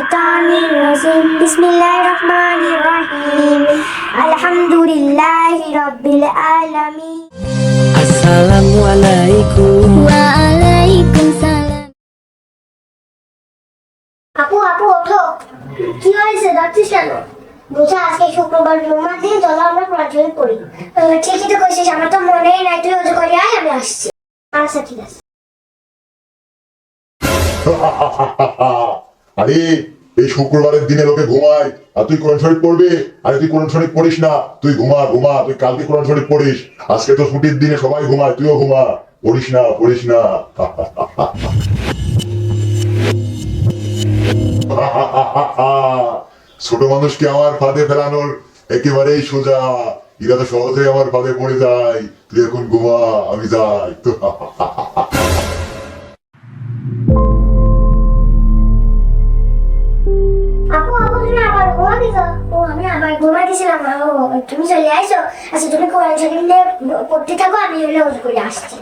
الشيطان الرجيم بسم الله الرحمن الرحيم الحمد لله رب العالمين আসসালামু আলাইকুম ওয়ালাইকুম সালাম আপু আপু ওঠো কি হয়েছে যাচ্ছিস কেন বুঝা আজকে শুক্রবার জুম্মার দিন চলো আমরা প্রার্থনা করি আহ, ঠিকই তো কইছিস আমার তো মনেই নাই তুই ওজু করে আয় আমি আসছি আচ্ছা ঠিক আছে আরে, এই শুক্রবারের দিনে লোকে ঘুমায়, আর তুই কোরআন শরীফ পড়বি? আরে, তুই কোরআন শরীফ পড়িস না। তুই ঘুমা ঘুমা, তুই কালকে কোরআন শরীফ পড়িস। আজকে তো ছুটির দিনে সবাই ঘুমায়, তুইও ঘুমা। পড়িস না পড়িস না। ছোট মানুষকে আমার ফাঁদে ফেলানোর একেবারেই সোজা? এরা তো সহজেই আমার ফাঁদে পড়ে যায়। তুই এখন ঘুমা, আমি যাই। আপু তুমি চলে আইছো আচ্ছা তুমি নিয়ে পড়তে থাকো, আমি ওজু করে আসছি।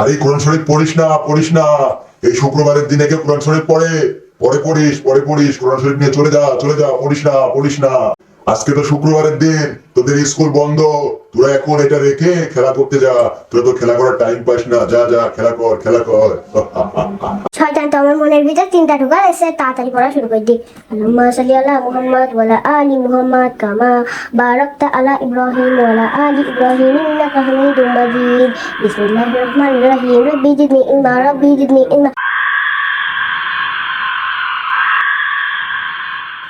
আরে, কোরআন শরীফ পড়িস না পড়িস না। এই শুক্রবারের দিনে কেউ কোরআন শরীফ পড়ে। পরে পড়িস পরে পড়িস। কোরআন শরীফ নিয়ে চলে যা চলে যা, পড়িস না পড়িস না। আজকে তো শুক্রবারের দিন, তোদের স্কুল বন্ধ। তোরা এখন এটা রেখে খেলা করতে যা। তোরা তো খেলা করার টাইম পাস না। যা যা, খেলা কর খেলা কর। শয়তান, তো আমার মনের ভিতর চিন্তা ঢুকা এসে তাড়াতাড়ি পড়া শুরু করে দিই আল্লাহুম্মা সাল্লি আলা মুহাম্মদ ওয়ালা আলি মুহাম্মদ কামা বারাকতা আলা ইব্রাহিম ওয়ালা আলি ইব্রাহিম ইন্নাকা হামিদুম মাজিদ। বিসমিল্লাহির রহমানির রহিম। জিদনি ইলমা জিদনি ইলমা।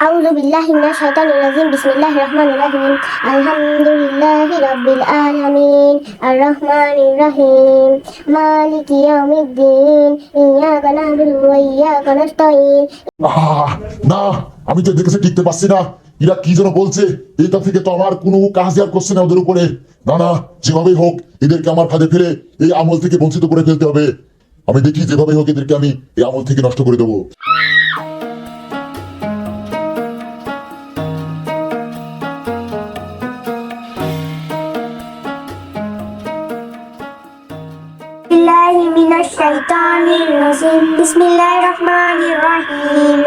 أعوذ بالله من الشيطان الرجيم بسم الله الرحمن الرحيم الحمد لله رب العالمين الرحمن الرحيم مالك يوم الدين إياك نعبد وإياك نستعين আহ, না আমি তো দেখেছি টিকতে পারছি না এরা কি যেন বলছে এটা থেকে তো আমার কোনো কাজ আর করছে না ওদের উপরে না না যেভাবেই হোক এদেরকে আমার ফাঁদে ফেলে এই আমল থেকে বঞ্চিত করে ফেলতে হবে আমি দেখি যেভাবে হোক এদেরকে আমি এই আমল থেকে নষ্ট করে দেবো من الشيطان الرجيم بسم الله الرحمن الرحيم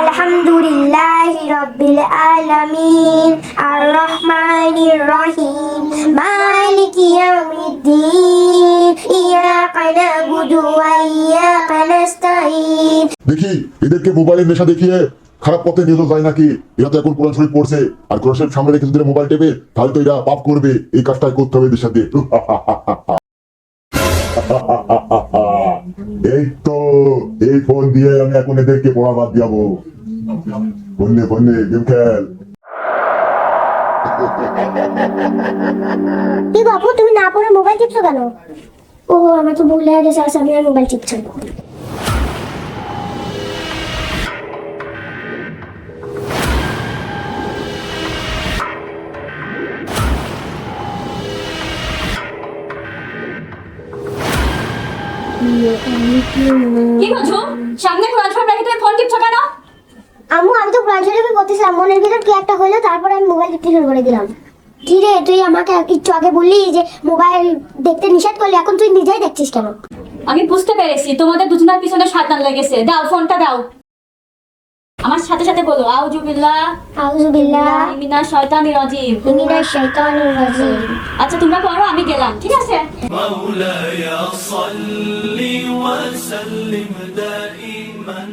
الحمد لله رب العالمين الرحمن الرحيم مالك يوم الدين إياك نعبد وإياك نستعين দেখি এদেরকে মোবাইলের নেশা দেখিয়ে খারাপ পথে নিয়ে যাওয়া যায় নাকি এরা তো এখন কোরআন শরীফ পড়ছে আর কোরআন শরীফ সামনে রেখে যদি মোবাইল টেপে তাহলে তো এরা পাপ করবে এই কাজটাই করতে হবে এদের সাথে এই তো এই ফোন দিয়ে আমি এখন এদেরকে পড়া বাদ দিয়াবো। বন্যে বন্যে গেম খেল। কি বাবু তুমি না পড়ে মোবাইল টিপছো কেন? ও আমার তো ভুল হয়ে গেছে আমি আর মোবাইল টিপছি কি করছ সামনে কোরআন শরীফ রেখে তুমি ফোন টিপছো কেন? আম্মু আমি তো কোরআন শরীফই মনের ভিতর কি একটা হলো তারপর আমি মোবাইল টিপতে শুরু করে দিলাম। ধীরে তুই আমাকে একটু আগে বললি যে মোবাইল দেখতে নিষেধ করলি এখন তুই নিজেই দেখছিস কেন? আমি বুঝতে পেরেছি তোমাদের দুজনের পিছনে সাতান লেগেছে। দাও ফোনটা দাও। আমার সাথে সাথে বলো আউজুবিল্লাহ আউজুবিল্লাহ ইমিনা শয়তানির রাজিম। ইমিনা শয়তানির রাজিম। আচ্ছা তোমরা পড়ো আমি গেলাম ঠিক আছে? সাল্লি ওয়া সাল্লিম দাইমান